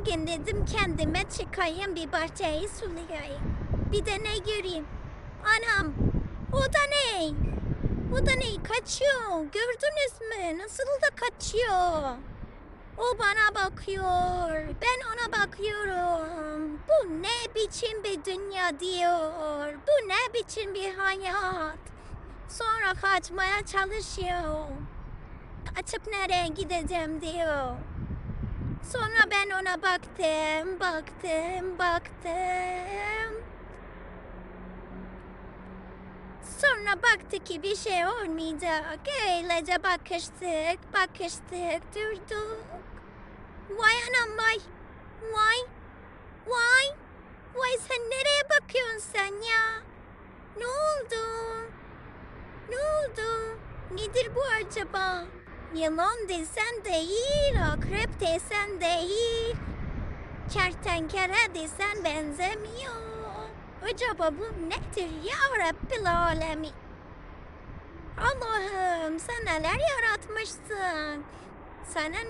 Bugün dedim kendime çıkayım bir bahçeyi sulayayım. Bir de ne göreyim? Anam o da ne? O da ne? Kaçıyor. Gördünüz mü? Nasıl da kaçıyor. O bana bakıyor. Ben ona bakıyorum. Bu ne biçim bir dünya diyor. Bu ne biçim bir hayat. Sonra kaçmaya çalışıyor. Kaçıp nereye gideceğim diyor. Sonra ben ona baktım, baktım, baktım. Sonra baktı ki bir şey olmayacak. Öylece bakıştık, bakıştık, durduk. Vay anam vay. Vay. Vay. Vay sen nereye bakıyorsun sen ya? Ne oldu? Ne oldu? Nedir bu acaba? Yılan desen değil, akrep desen değil. Kertenkele desen benzemiyor. Acaba bu nedir ya Rabbil Alemin? Allah'ım sen neler yaratmışsın? Senin